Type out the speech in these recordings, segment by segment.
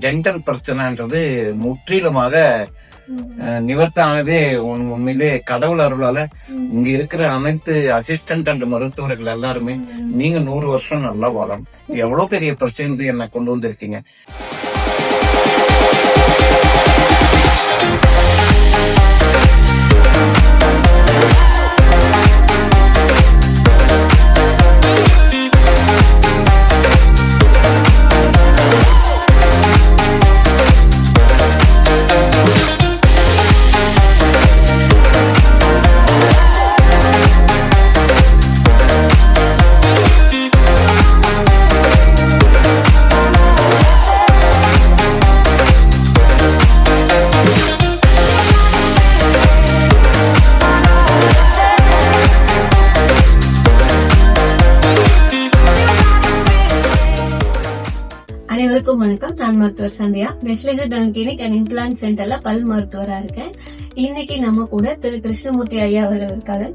Dental பிரச்சனைன்றது முற்றிலுமாக நிவர்த்தானதே உண்- உண்மையிலே கடவுள் அருளால. இங்க இருக்கிற அனைத்து அசிஸ்டன்ட் அண்ட் மருத்துவர்கள் எல்லாருமே நீங்க நூறு வருஷம் நல்லா வாழணும். எவ்வளவு பெரிய பிரச்சனை என்ன கொண்டு வந்திருக்கீங்க. வணக்கம் நான் மருத்துவர் சந்தியா. வெஸ்லேசர் டன் கிளினிக் அண்ட் இம்ப்ளான் சென்டர்ல பல் மருத்துவரா இருக்கேன். இன்னைக்கு நம்ம கூட திரு கிருஷ்ணமூர்த்தி ஐயா அவர்கள் இருக்காங்க.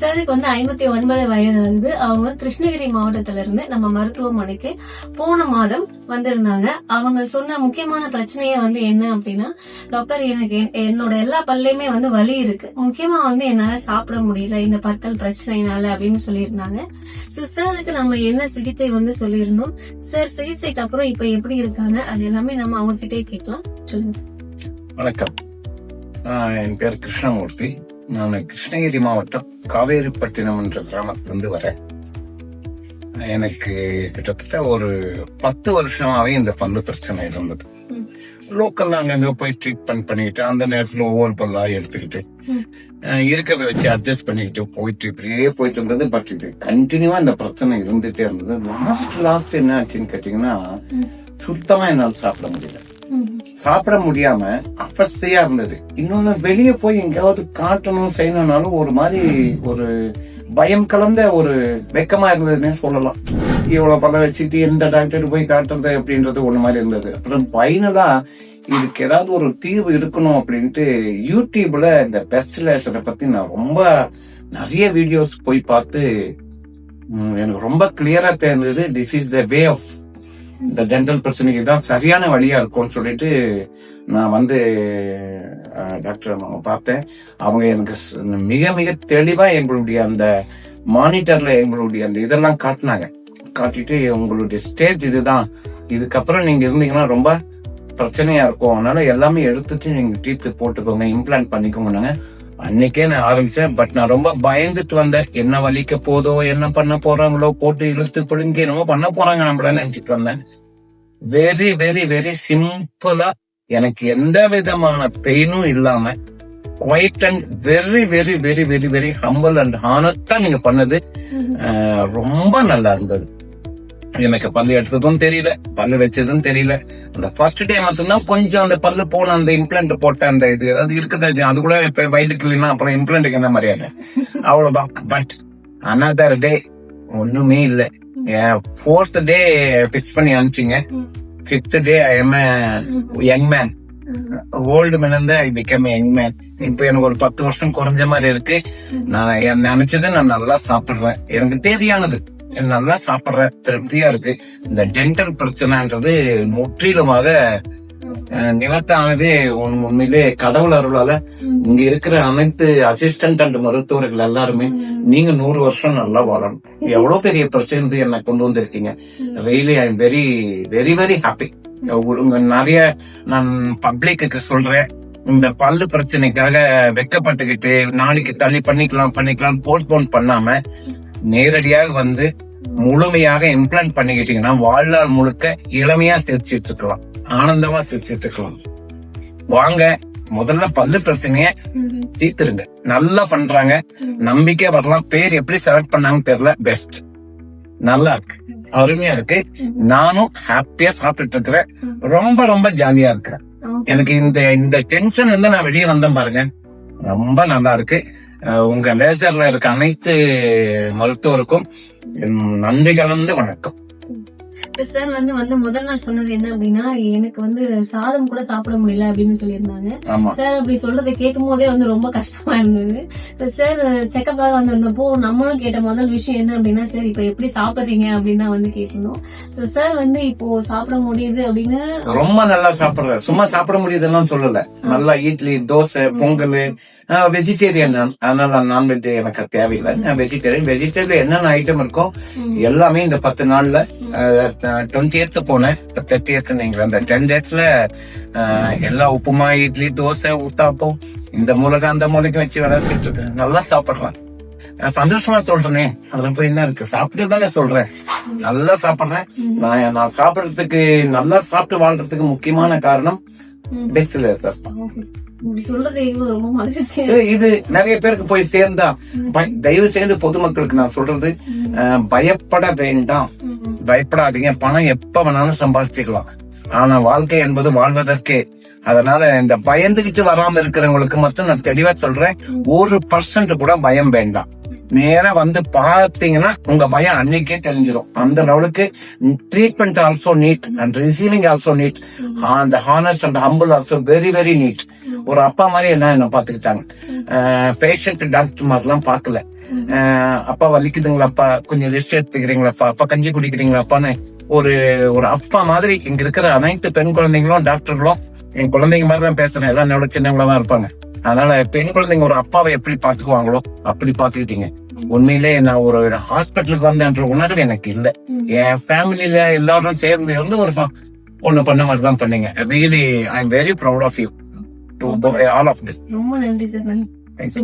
சாருக்கு வந்து ஐம்பத்தி ஒன்பது வயது அவங்க கிருஷ்ணகிரி மாவட்டத்துல இருந்து நம்ம மருத்துவமனைக்கு போன மாதம் வந்திருந்தாங்க. அவங்க சொன்ன முக்கியமான பிரச்சனையே வந்து என்ன அப்படின்னா டாக்டர் எனக்கு என்- என்னோட எல்லா பல்லையுமே வந்து வலி இருக்கு. முக்கியமா வந்து என்னால சாப்பிட முடியல இந்த பற்கள் பிரச்சனைனால அப்படின்னு சொல்லியிருந்தாங்க. ஸோ சாருக்கு நம்ம என்ன சிகிச்சை வந்து சொல்லியிருந்தோம். சார் சிகிச்சைக்கு அப்புறம் இப்ப எப்படி இருக்காங்க? அது எல்லாமே நம்ம அவங்க கிட்டே கேட்கலாம். சொல்லுங்க வணக்கம். என் பேர் கிருஷ்ணமூர்த்தி. நான் கிருஷ்ணகிரி மாவட்டம் காவேரிப்பட்டினம் என்ற கிராமத்திலிருந்து வரேன் எனக்கு கிட்டத்தட்ட ஒரு பத்து வருஷமாவே இந்த பந்து பிரச்சனை இருந்தது. ம். லோக்கல்ல அங்கங்க போய் ட்ரீட்மெண்ட் பண்ணிக்கிட்டு அந்த நேரத்துல ஒவ்வொரு பல்லா எடுத்துக்கிட்டு இருக்கிறத வச்சு அட்ஜஸ்ட் பண்ணிக்கிட்டு போயிட்டு இப்படியே போயிட்டு இருந்தது. பட் இது கண்டினியூவா இந்த பிரச்சனை இருந்துட்டே இருந்தது. லாஸ்ட் லாஸ்ட் என்ன ஆச்சுன்னு கேட்டீங்கன்னா சுத்தமா என்னால் சாப்பிட முடியல. சாப்பிட முடியாம அபஸ்தையா இருந்தது. இன்னொன்னு வெளியே போய் எங்கேயாவது காட்டணும் செய்யணும்னாலும் ஒரு மாதிரி ஒரு பயம் கலந்த ஒரு வெக்கமா இருந்ததுன்னே சொல்லலாம். இவ்வளவு பல வச்சுட்டு எந்த டாக்டர் போய் காட்டுறது அப்படின்றது ஒண்ணு மாதிரி இருந்தது. அப்புறம் ஃபைனலா இதுக்கு ஏதாவது ஒரு தீர்வு இருக்கணும் அப்படின்ட்டு யூடியூப்ல இந்த பெஸ்ட் லேஷரை பத்தி நான் ரொம்ப நிறைய வீடியோஸ் போய் பார்த்து எனக்கு ரொம்ப கிளியரா தெரிஞ்சது this is the way of இந்த டென்டல் பிரச்சனைக்கு தான் சரியான வழியா இருக்கும்னு சொல்லிட்டு நான் வந்து டாக்டர் பார்த்தேன். அவங்க எனக்கு மிக மிக தெளிவா எங்களுடைய அந்த மானிட்டர்ல எங்களுடைய அந்த இதெல்லாம் காட்டினாங்க. காட்டிட்டு உங்களுடைய ஸ்டேஜ் இதுதான். இதுக்கப்புறம் நீங்க இருந்தீங்கன்னா ரொம்ப பிரச்சனையா இருக்கும். அதனால எல்லாமே எடுத்துட்டு நீங்க டீத்து போட்டுக்கோங்க இம்ப்ளான்ட் பண்ணிக்கோங்கன்னாங்க. அன்னைக்கே நான் ஆரம்பிச்சேன் பட் நான் ரொம்ப பயந்துட்டு வந்தேன். என்ன வலிக்க போதோ என்ன பண்ண போறாங்களோ போட்டு இழுத்து பிடுங்கி என்னமோ பண்ண போறாங்க நம்மள நினைச்சிட்டு வந்தேன். வெரி வெரி வெரி சிம்பிளா எனக்கு எந்த விதமான பெயினும் இல்லாம white and very very very very very humble and ஹானஸ்டா நீங்க பண்ணது ரொம்ப நல்லா இருந்தது. எனக்கு பல்லு எடுத்ததும் தெரியல பல்லு வச்சதும் தெரியல. அந்த ஃபர்ஸ்ட் டே மட்டும்தான் கொஞ்சம் அந்த பல்லு போன அந்த இம்ப்ளான்ட் போட்ட அந்த இது அது இருக்குது அது கூட இப்ப வயலுக்கு இல்லைன்னா அப்புறம் இம்ப்ளான்ட்டுக்கு என்ன மரியாதை? அவ்வளவுதான். பட் அனதர் டே ஒண்ணுமே இல்லை. ஃபோர்த் டே பிக்ஸ் பண்ணி அனுப்பிச்சிங்க. Fifth day I am young man old man இருந்து ஐ பிகம் யங் மேன் இப்ப எனக்கு ஒரு பத்து வருஷம் குறைஞ்ச மாதிரி இருக்கு. நான் என் நினைச்சது நான் நல்லா சாப்பிடுறேன். எனக்கு தேவையானது. நல்லா சாப்பிடுறேன் திருப்தியா இருக்கு. இந்த டென்டல் பிரச்சனைன்றது முற்றிலுமாக நிவர்த்தானதே உண்- உண்மையிலே கடவுள் அருளால இங்க இருக்கிற அனைத்து அசிஸ்டன்ட் அண்ட் மருத்துவர்கள் எல்லாருமே நீங்க நூறு வருஷம் நல்லா வாழணும். எவ்வளவு பெரிய பிரச்சனை என்ன கொண்டு வந்திருக்கீங்க. Really I am very very very happy நிறைய நான் பப்ளிக்கு சொல்றேன். இந்த பல்லு பிரச்சனைக்காக வெக்கப்பட்டுக்கிட்டு நாளைக்கு தள்ளி பண்ணிக்கலாம் பண்ணிக்கலாம் போஸ்ட்போன் பண்ணாம நேரடியாக வந்து முழுமையாக இம்ப்ளான்ட் பண்ணிக்கிட்டீங்கன்னா வாழ்நாள் முழுக்க இளமையா சிரிச்சிட்டு இருக்கலாம் ஆனந்தமா சிரிச்சிட்டு இருக்கலாம் வாங்க முதல்ல பல்லு பிரச்சனைய தீர்த்துருங்க நல்லா பண்றாங்க. நம்பிக்கை வரலாம். பேர் எப்படி செலக்ட் பண்ணாங்கன்னு தெரியல. பெஸ்ட் நல்லா இருக்கு. அருமையா இருக்கு. நானும் ஹாப்பியா சாப்பிட்டுட்டு இருக்கிறேன். ரொம்ப ரொம்ப ஜாலியா இருக்கிறேன். எனக்கு இந்த இந்த டென்ஷன் வந்து நான் வெளியே வந்தேன் பாருங்க. ரொம்ப நல்லா இருக்கு. உங்க லேசர்ல இருக்க அனைத்து மருத்துவருக்கும் என் நன்றி கலந்து வணக்கம். சார் வந்து வந்து முதல் நாள் சொன்னது என்ன அப்படின்னா எனக்கு வந்து சாதம் கூட சாப்பிட முடியல அப்படின்னு சொல்லியிருந்தாங்க. சார் அப்படி சொல்றதை கேட்கும் போதே வந்து ரொம்ப கஷ்டமா இருந்தது. சார் செக்கப்பாக வந்திருந்தப்போ நம்மளும் கேட்ட முதல் விஷயம் என்ன அப்படின்னா சார் இப்போ எப்படி சாப்பிடுறீங்க அப்படின்னு தான் வந்து கேட்கணும் ஸோ சார் வந்து இப்போ சாப்பிட முடியுது அப்படின்னு ரொம்ப நல்லா சாப்பிடுற. சும்மா சாப்பிட முடியுதுன்னு சொல்லல. நல்லா இட்லி தோசை பொங்கல் வெஜிடேரியன் நான். அதனால நான்வெஜ் எனக்கு தேவையில்லை. நான் வெஜிடேரியன் வெஜிடேரியன் என்னென்ன ஐட்டம் இருக்கோ எல்லாமே இந்த பத்து நாள்ல டுவெண்ட்டி எய்த் போனேன். தேர்ட்டி எய்த் நீங்க அந்த டென் டேஸ்ல எல்லா உப்புமா இட்லி தோசை ஊத்தாப்பம் இந்த மூலகம் அந்த மூலகம் வச்சு விளையாட்டு இருக்கேன். நல்லா சாப்பிடுறேன் சந்தோஷமா சொல்றேனே. அதுல போய் என்ன இருக்கு? சாப்பிட்டு தானே சொல்றேன். நல்லா சாப்பிடுறேன். நான் நான் சாப்பிடுறதுக்கு நல்லா சாப்பிட்டு வாழ்றதுக்கு முக்கியமான காரணம் பெஸ்ட் சார். இப்படி சொல்றது கேட்கும்போது ரொம்ப மகிழ்ச்சி இது நிறைய பேருக்கு போய் சேர்ந்தா தயவு செய்து பொதுமக்களுக்கு நான் சொல்றது பயப்பட வேண்டாம். பயப்படாதீங்க. பணம் எப்ப வேணாலும் சம்பாதிச்சுக்கலாம். ஆனா வாழ்க்கை என்பது வாழ்வதற்கே. அதனால இந்த பயந்துகிட்டு வராம இருக்கிறவங்களுக்கு மட்டும் நான் தெளிவா சொல்றேன். ஒரு பர்சன்ட் கூட பயம் வேண்டாம். நேர வந்து பார்த்தீங்கன்னா உங்க பயம் அன்னைக்கே தெரிஞ்சிடும் அந்த லெவலுக்கு treatment also need and receiving also need அந்த honest and humble also very very need ஒரு அப்பா மாதிரி என்ன என்ன பாத்துக்கிட்டாங்க பேஷண்ட் டாக்டர் மாதிரிலாம் பார்க்கல. அப்பா வலிக்குதுங்களாப்பா? கொஞ்சம் ரெஸ்ட் எடுத்துக்கிறீங்களாப்பா? அப்பா கஞ்சி குடிக்கிறீங்களாப்பான்னு ஒரு ஒரு அப்பா மாதிரி இங்க இருக்கிற அனைத்து பெண் குழந்தைங்களும் டாக்டர்களும் என் குழந்தைங்க மாதிரி தான் பேசுறேன். எல்லாம் என்னோட சின்னவங்களா தான் இருப்பாங்க. அதனால பெண் குழந்தைங்க ஒரு அப்பாவை எப்படி பாத்துக்குவாங்களோ அப்படி பாத்துக்கிட்டீங்க உண்மையிலே நான் ஒரு ஹாஸ்பிட்டலுக்கு வந்தேன்ற உணர்வு எனக்கு இல்ல. என் ஃபேமிலில எல்லாரும் சேர்ந்து இருந்து ஒரு ஒண்ணு பண்ண மாதிரி தான் பண்ணீங்க really I am very proud of you to all of this ரொம்ப நன்றி சார்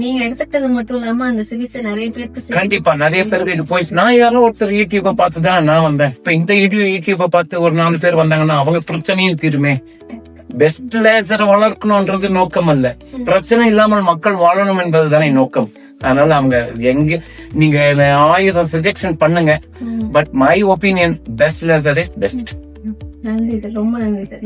நீங்க எடுத்துக்கிட்டது மட்டும் இல்லாம அந்த சிகிச்சை நிறைய பேருக்கு கண்டிப்பா நிறைய பேருக்கு இது போய் நான் யாரோ ஒருத்தர் யூடியூப பார்த்து தான் நான் வந்தேன். இப்ப இந்த யூடியூப் யூடியூப பார்த்து ஒரு நாலு பேர் வந்தாங்கன்னா அவங்க பிரச்சனையும் தீருமே. பெஸ்ட் லேசர் வளர்க்கணும்ன்றது நோக்கம் அல்ல பிரச்சனை இல்லாமல் மக்கள் வாழணும் என்பது தானே நோக்கம். அதனால அவங்க எங்க நீங்க ஆயிரம் சஜெக்ஷன் பண்ணுங்க. But my opinion best laser is best நன்றி சார். ரொம்ப நன்றி சார்.